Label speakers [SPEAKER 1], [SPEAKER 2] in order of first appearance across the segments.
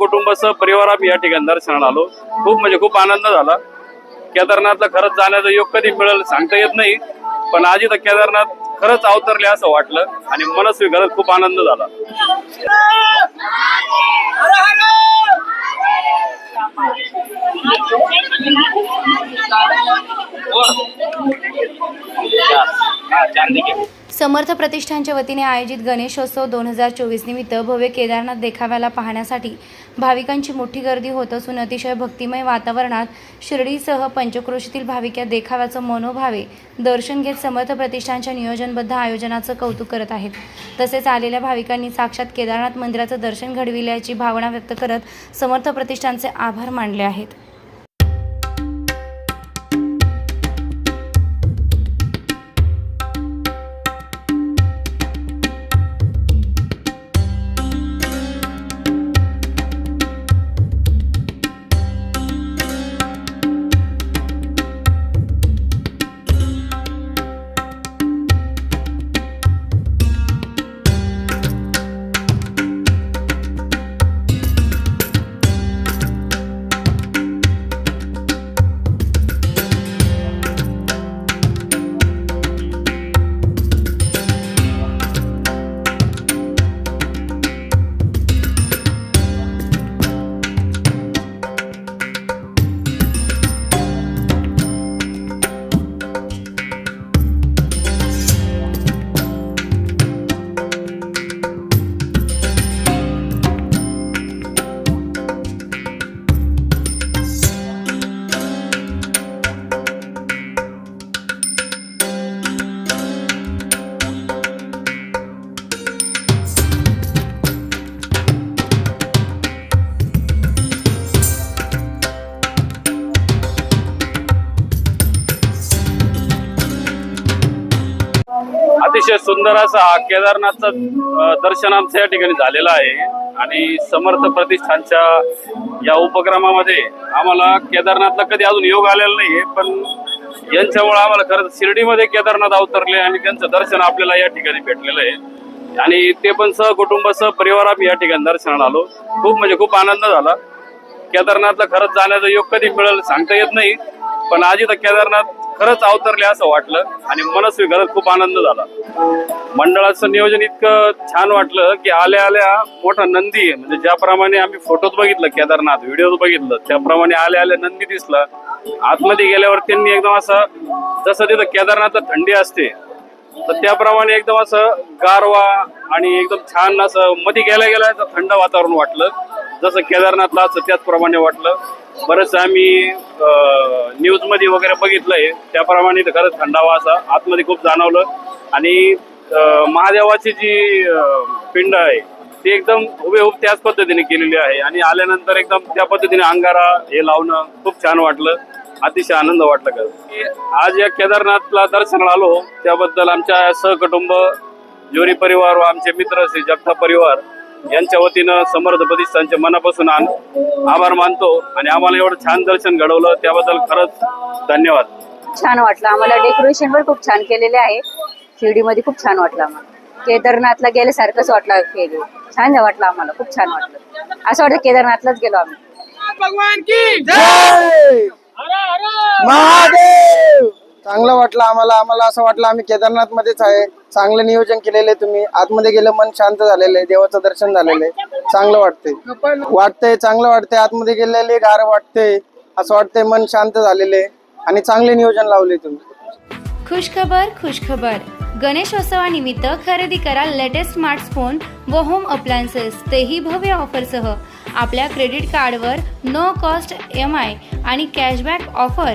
[SPEAKER 1] कुटुंबासह परिवार आम्ही या ठिकाणी दर्शनाला आलो. खूप म्हणजे खूप आनंद झाला. केदारनाथला खरंच जाण्याचा योग कधी मिळेल सांगता येत नाही पण आज इथं केदारनाथ खरंच अवतरले असं वाटलं आणि मनस्वी खरंच खूप आनंद झाला.
[SPEAKER 2] समर्थ प्रतिष्ठानच्या वतीने आयोजित गणेशोत्सव दोन हजार चोवीस निमित्त भव्य केदारनाथ देखाव्याला पाहण्यासाठी भाविकांची मोठी गर्दी होत असून अतिशय भक्तिमय वातावरणात शिर्डीसह पंचक्रोशीतील भाविक या देखाव्याचं मनोभावे दर्शन घेत समर्थ प्रतिष्ठानच्या नियोजनबद्ध आयोजनाचं कौतुक करत आहेत. तसेच आलेल्या भाविकांनी साक्षात केदारनाथ मंदिराचं दर्शन घडविल्याची भावना व्यक्त करत समर्थ प्रतिष्ठानचे आभार मानले आहेत.
[SPEAKER 1] अतिशय सुंदर असा हा केदारनाथचं दर्शन आमचं या ठिकाणी झालेलं आहे. आणि समर्थ प्रतिष्ठानच्या या उपक्रमामध्ये आम्हाला केदारनाथला कधी अजून योग आलेला नाहीये पण यांच्यामुळे आम्हाला खरंच शिर्डीमध्ये केदारनाथ अवतरले आणि त्यांचं दर्शन आपल्याला या ठिकाणी भेटलेलं आहे. आणि ते पण सहकुटुंब सहपरिवार आम्ही या ठिकाणी दर्शनाला आलो. खूप म्हणजे खूप आनंद झाला. केदारनाथला खरंच जाण्याचा योग कधी मिळेल सांगता येत नाही पण आज इथं केदारनाथ खरंच अवतरले असं वाटलं आणि मनस्वी खरंच खूप आनंद झाला. मंडळाचं नियोजन इतकं छान वाटलं की आल्या आल्या मोठा नंदी आहे. म्हणजे ज्याप्रमाणे आम्ही फोटोत बघितलं केदारनाथ व्हिडिओत बघितलं त्याप्रमाणे आल्या आल्या नंदी दिसला. आतमध्ये गेल्यावर त्यांनी एकदम असं जसं तिथं केदारनाथ थंडी असते तर त्याप्रमाणे एकदम असं गारवा आणि एकदम छान असं मध्ये गेल्या गेल्या थंड वातावरण वाटलं. जसं केदारनाथला असं त्याचप्रमाणे वाटलं. बरंच आम्ही न्यूजमध्ये वगैरे वगैरे बघितलंय. त्याप्रमाणे तर खरंच थंडावा असा आतमध्ये खूप जाणवलं. आणि महादेवाची जी पिंड आहे ती एकदम हुबेहूब त्याच पद्धतीने केलेली आहे. आणि आल्यानंतर एकदम त्या पद्धतीने अंगारा हे लावणं खूप छान वाटलं. अतिशय आनंद वाटला का आज या केदारनाथला दर्शनाला आलो त्याबद्दल आमच्या सहकुटुंब जोरी परिवार व आमचे मित्र श्री जगता परिवार यांच्या वतीनं समर्थ प्रतिष्ठानचे मनापासून आभार मानतो आणि आम्हाला एवढं छान दर्शन घडवलं त्याबद्दल खरंच धन्यवाद.
[SPEAKER 3] छान वाटलं. आम्हाला डेकोरेशन पण खूप छान केलेले आहे. शिर्डीमध्ये खूप छान वाटलं आम्हाला. केदारनाथला गेल्यासारखंच वाटलं केले छान वाटलं आम्हाला. खूप छान वाटलं. असं वाटतं केदारनाथलाच गेलो आम्ही.
[SPEAKER 4] भगवान की
[SPEAKER 5] जय! चांगलं वाटलं आम्हाला. आम्हाला असं वाटलं आम्ही केदारनाथ मध्येच आहे. चांगलं नियोजन केलेलं आहे तुम्ही. आतमध्ये गेलं मन शांत झालेलं आहे. देवाचं दर्शन झालेलं आहे. चांगलं वाटतंय. वाटतंय चांगलं वाटतंय. आतमध्ये गेलेले गार वाटतंय. असं वाटतंय मन शांत झालेलं आहे. आणि चांगले नियोजन लावले तुम्ही.
[SPEAKER 2] खुशखबर खुशखबर. गणेशोत्सवानिमित्त खरेदी करा लेटेस्ट स्मार्टफोन व होम अप्लायन्सेस तेही भव्य ऑफरसह आपल्या क्रेडिट कार्डवर नो कॉस्ट एम आय आणि कॅशबॅक ऑफर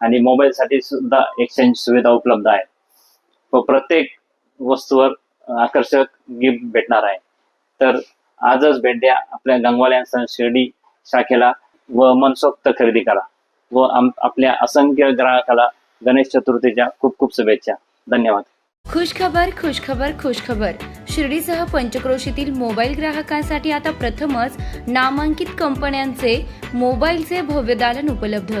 [SPEAKER 6] आणि मोबाईल साठी सुद्धा एक्सचेंज सुविधा उपलब्ध आहे. व प्रत्येक वस्तूवर आकर्षक गिफ्ट भेटणार आहे. तर आजच भेट द्या आपल्या गंगवाल शिर्डी शाखेला व मनसोक्त खरेदी करा. व आपल्या असंख्य ग्राहकाला गणेश चतुर्थीच्या खूप खूप शुभेच्छा. धन्यवाद.
[SPEAKER 2] खुशखबर खुशखबर खुशखबर शिर्डीसह पंचक्रोशीतील मोबाईल ग्राहकांसाठी आता प्रथमच नामांकित कंपन्यांचे मोबाईलचे भव्य दालन उपलब्ध.